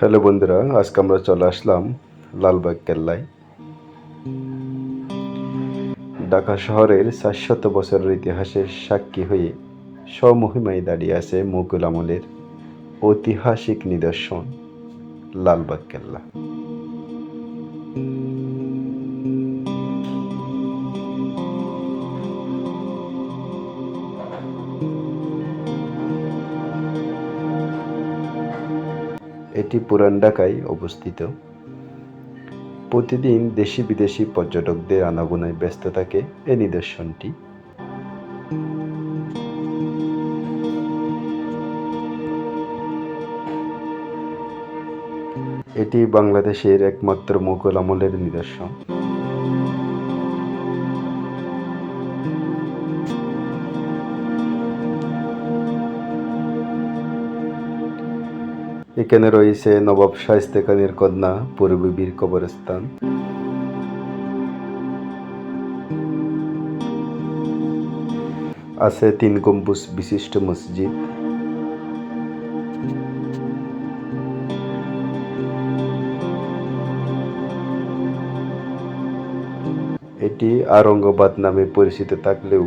Hello বন্ধুরা, আজকে আমরা চলে আসলাম লালবাগ কেল্লায়। ঢাকা শহরের সাতশত বছরের ইতিহাসের সাক্ষী হয়ে স্বমহিমায় দাঁড়িয়ে আছে মুকুল আমলের ঐতিহাসিক নিদর্শন লালবাগ কেল্লা। এটি পুরান ঢাকায় অবস্থিত। প্রতিদিন দেশি বিদেশি পর্যটকদের আনাগোনায় ব্যস্ত থাকে এই নিদর্শনটি। এটি বাংলাদেশের একমাত্র মুঘল আমলের নিদর্শন। এখানে রয়েছে নবাব শাইস্তে খানের কন্যা পূর্ববীর কবরস্থান। আছে তিন গম্বুজ বিশিষ্ট মসজিদ। এটি আরঙ্গাবাদ নামে পরিচিত থাকলেও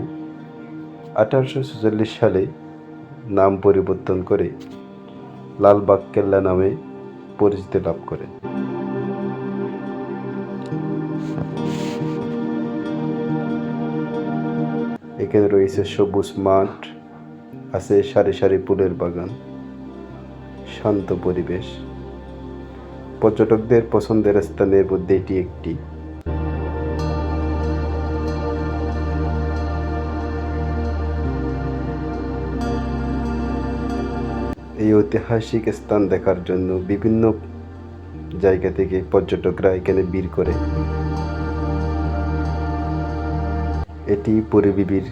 আঠারোশো ছেচল্লিশ সালে নাম পরিবর্তন করে লালবাগ কেল্লা নামে পরিচিতি লাভ করে। এখানে রয়েছে সবুজ মাঠ, আছে সারি সারি ফুলের বাগান, শান্ত পরিবেশ। পর্যটকদের পছন্দের স্থানের মধ্যে এটি একটি। এই ঐতিহাসিক স্থান দেখার জন্য বিভিন্ন জায়গা থেকে পর্যটকরা এখানে ভিড় করে। এটি পরিবিবির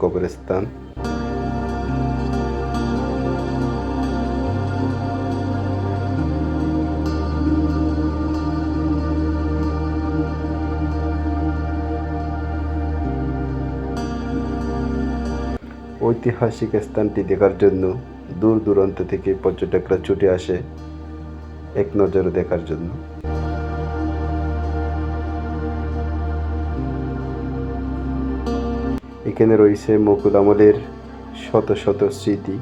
কবরস্থান। ঐতিহাসিক স্থানটি দেখার জন্য দূর দূরান্ত থেকে পর্যটকরা ছুটে আসে এক নজরে দেখার জন্য। এখানে রয়েছে মকুল আমলের শত শত স্মৃতি।